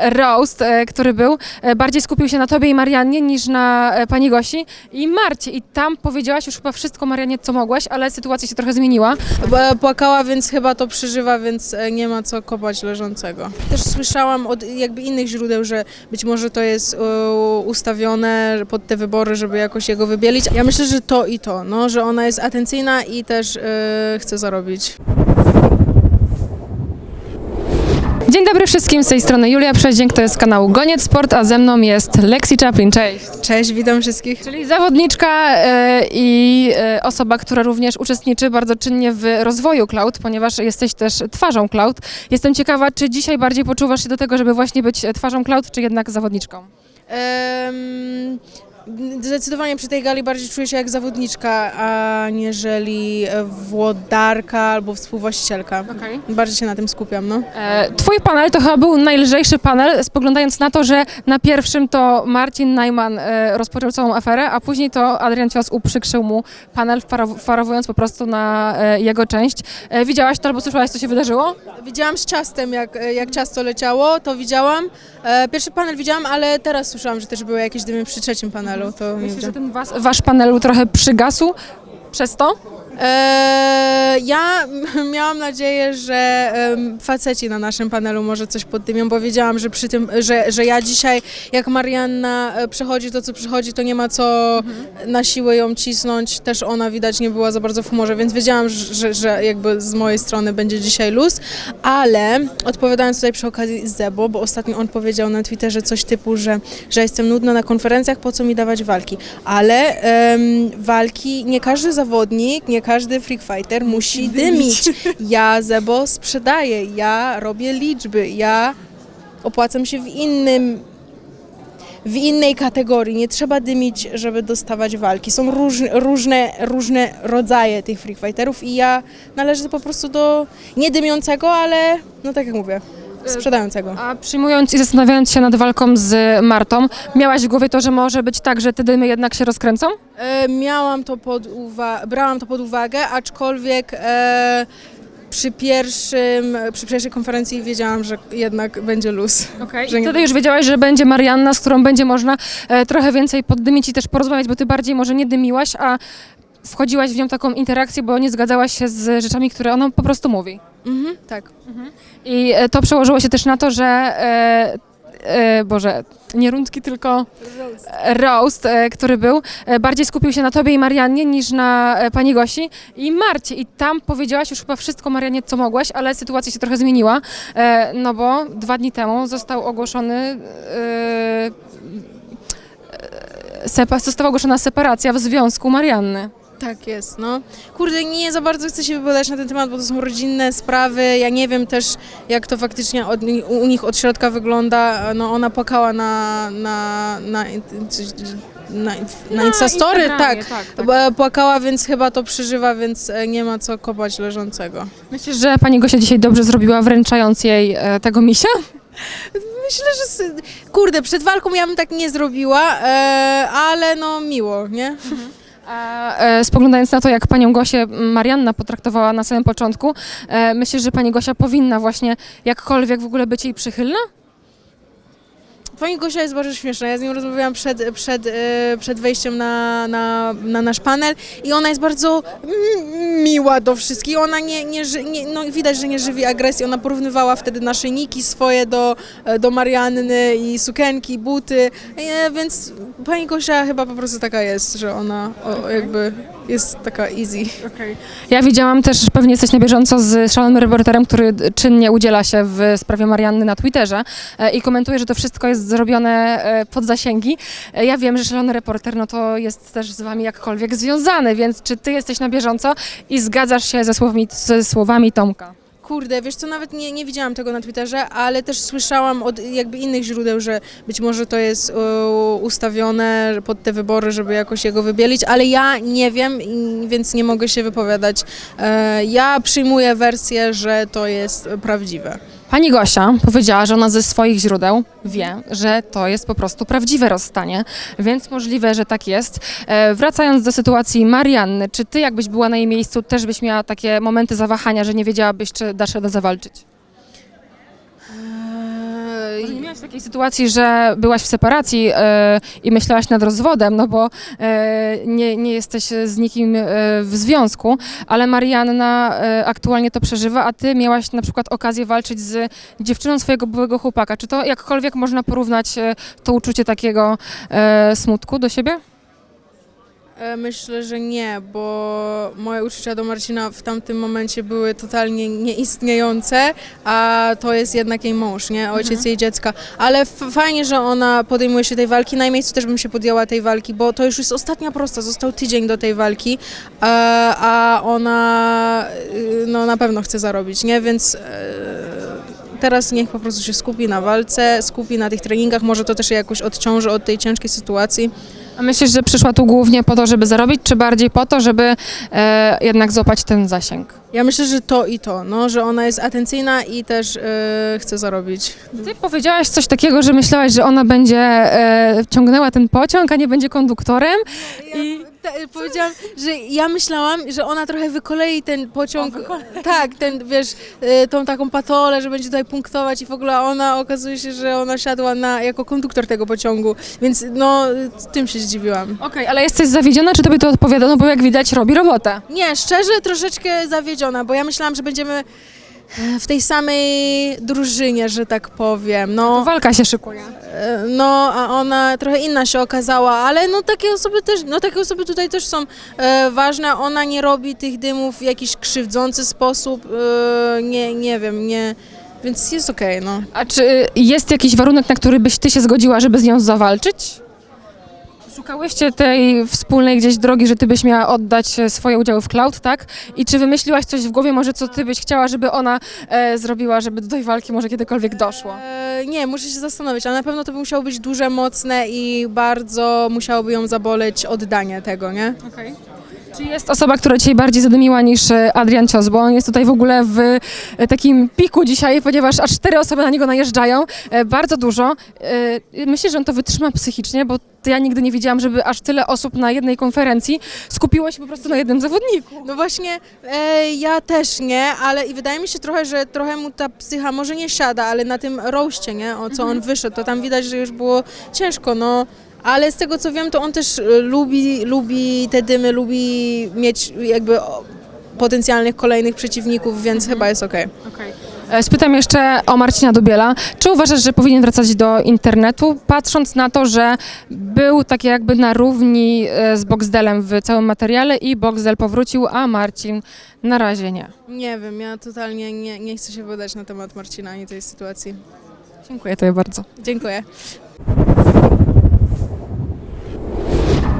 roast, e, który był, e, bardziej skupił się na tobie i Mariannie niż na e, pani Gosi i Marcie. I tam powiedziałaś już chyba wszystko Mariannie, co mogłaś, ale sytuacja się trochę zmieniła. Płakała, więc chyba to przeżywa, więc nie ma co kopać leżącego. Też słyszałam od jakby innych źródeł, że być może to jest ustawione pod te wybory, żeby jakoś jego wybielić. Ja myślę, że to i to, no, że ona jest atencyjna i też chce zarobić. Dzień dobry wszystkim, z tej strony Julia Przeździęk, to jest kanał Goniec Sport, a ze mną jest Lexi Chaplin, cześć. Cześć, witam wszystkich. Czyli zawodniczka e, i e, osoba, która również uczestniczy bardzo czynnie w rozwoju cloud, ponieważ jesteś też twarzą cloud. Jestem ciekawa, czy dzisiaj bardziej poczuwasz się do tego, żeby właśnie być twarzą cloud, czy jednak zawodniczką? Em, Zdecydowanie przy tej gali bardziej czuję się jak zawodniczka, aniżeli e, włodarka albo współwłaścicielka. Okej. Bardziej się na tym skupiam, no. E, Twój panel to chyba był najlżejszy panel, spoglądając na to, że na pierwszym to Marcin Najman e, rozpoczął całą aferę, a później to Adrian Cios uprzykrzył mu panel, wparow- wparowując po prostu na e, jego część. E, Widziałaś to albo słyszałaś, co się wydarzyło? Widziałam z ciastem, jak, jak ciasto leciało, to widziałam. E, Pierwszy panel widziałam, ale teraz słyszałam, że też były jakieś dymy przy trzecim panelu. To nie Myślisz, że ten was, wasz panelu trochę przygasł przez to? E, ja miałam nadzieję, że em, faceci na naszym panelu może coś poddymią, bo wiedziałam, że przy tym, że, że ja dzisiaj, jak Marianna e, przechodzi to, co przychodzi, to nie ma co na siłę ją cisnąć. Też ona widać nie była za bardzo w humorze, więc wiedziałam, że, że jakby z mojej strony będzie dzisiaj luz, ale odpowiadając tutaj przy okazji Zebo, bo ostatnio on powiedział na Twitterze coś typu, że, że jestem nudna na konferencjach, po co mi dawać walki. Ale em, walki, nie każdy zawodnik, nie każdy freak fighter musi dymić. Ja Zebo sprzedaję, ja robię liczby, ja opłacam się w innym w innej kategorii. Nie trzeba dymić, żeby dostawać walki. Są różne, różne, różne rodzaje tych freak fighterów i ja należę po prostu do nie dymiącego, ale no tak jak mówię, sprzedającego. A przyjmując i zastanawiając się nad walką z Martą, miałaś w głowie to, że może być tak, że te dymy jednak się rozkręcą? E, miałam to pod brałam to pod uwagę, aczkolwiek e, przy pierwszym, przy pierwszej konferencji wiedziałam, że jednak będzie luz. Okay. Że I nie- wtedy już wiedziałaś, że będzie Marianna, z którą będzie można e, trochę więcej poddymić i też porozmawiać, bo ty bardziej może nie dymiłaś, a wchodziłaś w nią taką interakcję, bo nie zgadzałaś się z rzeczami, które ona po prostu mówi. Mhm, tak. I e, to przełożyło się też na to, że e, e, Boże, nie rundki, tylko roast, e, który był, e, bardziej skupił się na tobie i Mariannie niż na e, pani Gosi i Marcie. I tam powiedziałaś już chyba wszystko Mariannie, co mogłaś, ale sytuacja się trochę zmieniła, e, no bo dwa dni temu został ogłoszony e, e, sepa, została ogłoszona separacja w związku Marianny. Tak jest, no. Kurde, nie za bardzo chcę się wypowiadać na ten temat, bo to są rodzinne sprawy. Ja nie wiem też, jak to faktycznie od, u nich od środka wygląda. No, ona płakała na, na, na, na, na Instastory, tak. tak, tak. B- Płakała, więc chyba to przeżywa, więc e, nie ma co kopać leżącego. Myślisz, że pani Gosia dzisiaj dobrze zrobiła, wręczając jej e, tego misia? Myślę, że kurde, przed walką ja bym tak nie zrobiła, e, ale no miło, nie? E, spoglądając na to, jak panią Gosię Marianna potraktowała na samym początku, e, myślisz, że pani Gosia powinna właśnie jakkolwiek w ogóle być jej przychylna? Pani Gosia jest bardzo śmieszna. Ja z nią rozmawiałam przed, przed, e, przed wejściem na, na, na nasz panel i ona jest bardzo miła do wszystkich. Ona nie, nie, nie no widać, że nie żywi agresji. Ona porównywała wtedy naszyjniki swoje do, e, do Marianny i sukienki, buty, e, więc pani Gosia chyba po prostu taka jest, że ona o, jakby jest taka easy. Ja widziałam też, pewnie jesteś na bieżąco z szalonym reporterem, który czynnie udziela się w sprawie Marianny na Twitterze e, i komentuje, że to wszystko jest zrobione e, pod zasięgi. E, Ja wiem, że szalony reporter no to jest też z wami jakkolwiek związany, więc czy ty jesteś na bieżąco i zgadzasz się ze słowami, ze słowami Tomka? Kurde, wiesz co, nawet nie, nie widziałam tego na Twitterze, ale też słyszałam od jakby innych źródeł, że być może to jest e, ustawione pod te wybory, żeby jakoś jego wybielić, ale ja nie wiem, więc nie mogę się wypowiadać. E, Ja przyjmuję wersję, że to jest prawdziwe. Pani Gosia powiedziała, że ona ze swoich źródeł wie, że to jest po prostu prawdziwe rozstanie, więc możliwe, że tak jest. E, wracając do sytuacji Marianny, czy ty jakbyś była na jej miejscu, też byś miała takie momenty zawahania, że nie wiedziałabyś, czy dasz radę zawalczyć? W takiej sytuacji, że byłaś w separacji e, i myślałaś nad rozwodem, no bo e, nie, nie jesteś z nikim e, w związku, ale Marianna e, aktualnie to przeżywa, a ty miałaś na przykład okazję walczyć z dziewczyną swojego byłego chłopaka. Czy to jakkolwiek można porównać e, to uczucie takiego e, smutku do siebie? E, Myślę, że nie, bo moje uczucia do Marcina w tamtym momencie były totalnie nieistniejące, a to jest jednak jej mąż, nie? Ojciec jej dziecka. Ale fajnie, że ona podejmuje się tej walki. Na miejscu też bym się podjęła tej walki, bo to już jest ostatnia prosta. Został tydzień do tej walki, e, a ona y, no, na pewno chce zarobić, nie? Więc e, teraz niech po prostu się skupi na walce, skupi na tych treningach. Może to też jakoś odciąży od tej ciężkiej sytuacji. A myślisz, że przyszła tu głównie po to, żeby zarobić, czy bardziej po to, żeby e, jednak złapać ten zasięg? Ja myślę, że to i to, no, że ona jest atencyjna i też e, chce zarobić. Ty powiedziałaś coś takiego, że myślałaś, że ona będzie e, ciągnęła ten pociąg, a nie będzie konduktorem. I powiedziałam, że ja myślałam, że ona trochę wykolei ten pociąg. tak, ten, wiesz, e, tą taką patolę, że będzie tutaj punktować i w ogóle ona okazuje się, że ona siadła na, jako konduktor tego pociągu, więc no, tym się zdziwiłam. Okej, ale jesteś zawiedziona, czy tobie to odpowiada? No bo jak widać robi robotę. Nie, szczerze troszeczkę zawiedziona, bo ja myślałam, że będziemy e, w tej samej drużynie, że tak powiem. No, Walka się szykuje. E, No, a ona trochę inna się okazała, ale no takie osoby też, no takie osoby tutaj też są e, ważne. Ona nie robi tych dymów w jakiś krzywdzący sposób, e, nie, nie wiem, nie, więc jest okej, no. A czy jest jakiś warunek, na który byś ty się zgodziła, żeby z nią zawalczyć? Szukałyście tej wspólnej gdzieś drogi, że ty byś miała oddać e, swoje udziały w cloud, tak? I czy wymyśliłaś coś w głowie, może co ty byś chciała, żeby ona e, zrobiła, żeby do tej walki może kiedykolwiek doszło? E, nie, muszę się zastanowić, ale na pewno to by musiało być duże, mocne i bardzo musiałoby ją zaboleć oddanie tego, nie? Okej. Czy jest osoba, która Cię bardziej zadymiła niż e, Adrian Cios, bo on jest tutaj w ogóle w e, takim piku dzisiaj, ponieważ aż cztery osoby na niego najeżdżają, e, bardzo dużo. Myślę, że on to wytrzyma psychicznie, bo ja nigdy nie widziałam, żeby aż tyle osób na jednej konferencji skupiło się po prostu na jednym zawodniku. No właśnie, e, ja też nie, ale i wydaje mi się trochę, że trochę mu ta psycha może nie siada, ale na tym roście, nie, o co on wyszedł, to tam widać, że już było ciężko, no. Ale z tego co wiem, to on też e, lubi, lubi te dymy, lubi mieć jakby potencjalnych kolejnych przeciwników, więc chyba jest okej. E, Spytam jeszcze o Marcina Dubiela. Czy uważasz, że powinien wracać do internetu, patrząc na to, że był tak jakby na równi e, z Boxdelem w całym materiale i Boxdel powrócił, a Marcin na razie nie? Nie wiem, ja totalnie nie, nie chcę się wydać na temat Marcina ani tej sytuacji. Dziękuję Tobie bardzo. Dziękuję.